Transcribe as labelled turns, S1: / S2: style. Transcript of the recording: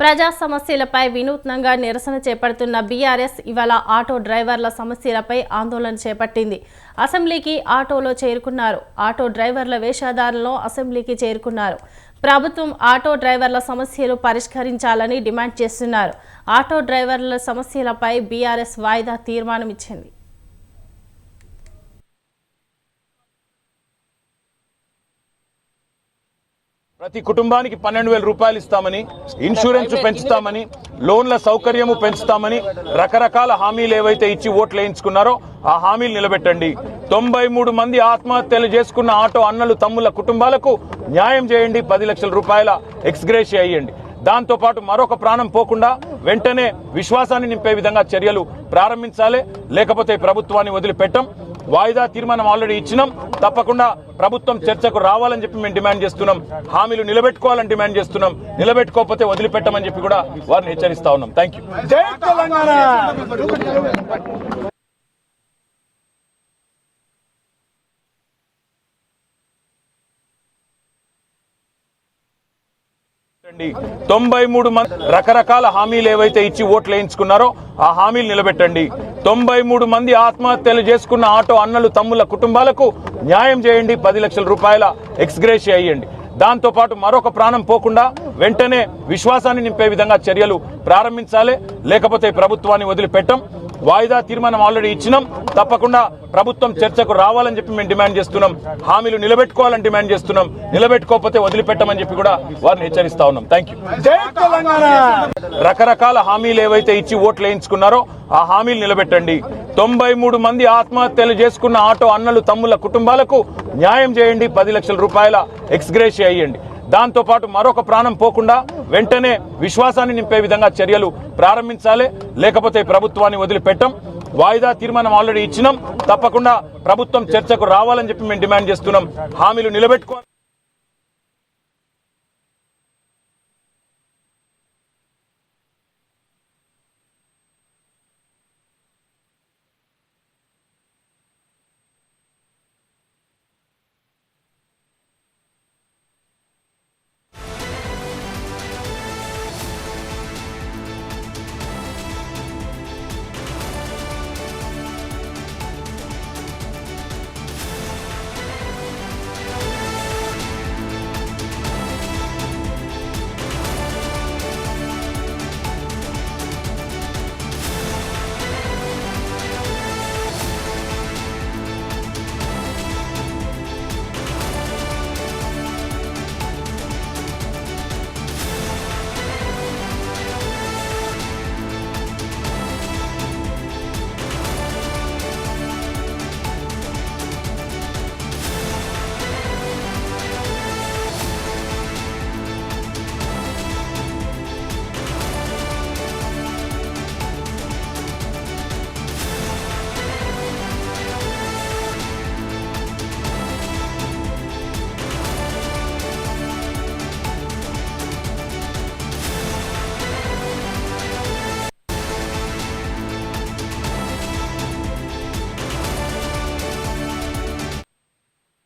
S1: ప్రజా సమస్యలపై వినూత్నంగా నిరసన చేపడుతున్న బీఆర్ఎస్ ఇవాళ ఆటో డ్రైవర్ల సమస్యలపై ఆందోళన చేపట్టింది. అసెంబ్లీకి ఆటోలో చేరుకున్నారు. ఆటో డ్రైవర్ల వేషధారణలో అసెంబ్లీకి చేరుకున్నారు. ప్రభుత్వం ఆటో డ్రైవర్ల సమస్యలు పరిష్కరించాలని డిమాండ్ చేస్తున్నారు. ఆటో డ్రైవర్ల సమస్యలపై బీఆర్ఎస్ వాయిదా తీర్మానం ఇచ్చింది
S2: ప్రతి కుటుంబానికి పన్నెండు వేల రూపాయలు ఇస్తామని ఇన్సూరెన్స్ పెంచుతామని లోన్ల సౌకర్యము పెంచుతామని రకరకాల హామీలు ఏవైతే ఇచ్చి ఓట్లు వేయించుకున్నారో ఆ హామీలు నిలబెట్టండి. తొంభై మూడు మంది ఆత్మహత్యలు చేసుకున్న ఆటో అన్నలు తమ్ముల కుటుంబాలకు న్యాయం చేయండి. పది లక్షల రూపాయల ఎక్స్గ్రేషియా అయ్యండి దాంతో పాటు మరొక ప్రాణం పోకుండా వెంటనే విశ్వాసాన్ని నింపే విధంగా చర్యలు ప్రారంభించాలి. లేకపోతే ప్రభుత్వాన్ని వదిలిపెట్టం. వాయిదా తీర్మానం ఆల్రెడీ ఇచ్చినాం. తప్పకుండా ప్రభుత్వం చర్చకు రావాలని చెప్పి మేము డిమాండ్ చేస్తున్నాం. హామీలు నిలబెట్టుకోవాలని డిమాండ్ చేస్తున్నాం. నిలబెట్టుకోకపోతే వదిలిపెట్టమని చెప్పి కూడా వారిని హెచ్చరిస్తా ఉన్నాం. Thank you. తొంభై మూడు మంది రకరకాల హామీలు ఏవైతే ఇచ్చి ఓట్లు వేయించుకున్నారో ఆ హామీలు నిలబెట్టండి. తొంభై మూడు మంది ఆత్మహత్యలు చేసుకున్న ఆటో అన్నలు తమ్ముల కుటుంబాలకు న్యాయం చేయండి. పది లక్షల రూపాయల ఎక్స్గ్రేషి అయ్యండి దాంతో పాటు మరొక ప్రాణం పోకుండా వెంటనే విశ్వాసాన్ని నింపే విధంగా చర్యలు ప్రారంభించాలి. లేకపోతే ప్రభుత్వాన్ని వదిలిపెట్టం. వాయిదా తీర్మానం ఆల్రెడీ ఇచ్చినాం. తప్పకుండా ప్రభుత్వం చర్చకు రావాలని చెప్పి మేము డిమాండ్ చేస్తున్నాం. హామీలు నిలబెట్టుకోవాలని డిమాండ్ చేస్తున్నాం. నిలబెట్టుకోకపోతే వదిలిపెట్టమని చెప్పి కూడా వారిని హెచ్చరిస్తా ఉన్నాం. థ్యాంక్ రకరకాల హామీలు ఏవైతే ఇచ్చి ఓట్లు వేయించుకున్నారో ఆ హామీలు నిలబెట్టండి. తొంభై మూడు మంది ఆత్మహత్యలు చేసుకున్న ఆటో అన్నలు తమ్ముల కుటుంబాలకు న్యాయం చేయండి. పది లక్షల రూపాయల ఎక్స్గ్రేషియా అయ్యండి దాంతో పాటు మరొక ప్రాణం పోకుండా వెంటనే విశ్వాసాన్ని నింపే విధంగా చర్యలు ప్రారంభించాలి. లేకపోతే ప్రభుత్వాన్ని వదిలిపెట్టం. వాయిదా తీర్మానం ఆల్రెడీ ఇచ్చినాం. తప్పకుండా ప్రభుత్వం చర్చకు రావాలని చెప్పి మేము డిమాండ్ చేస్తున్నాం. హామీలు నిలబెట్టుకోవాలి.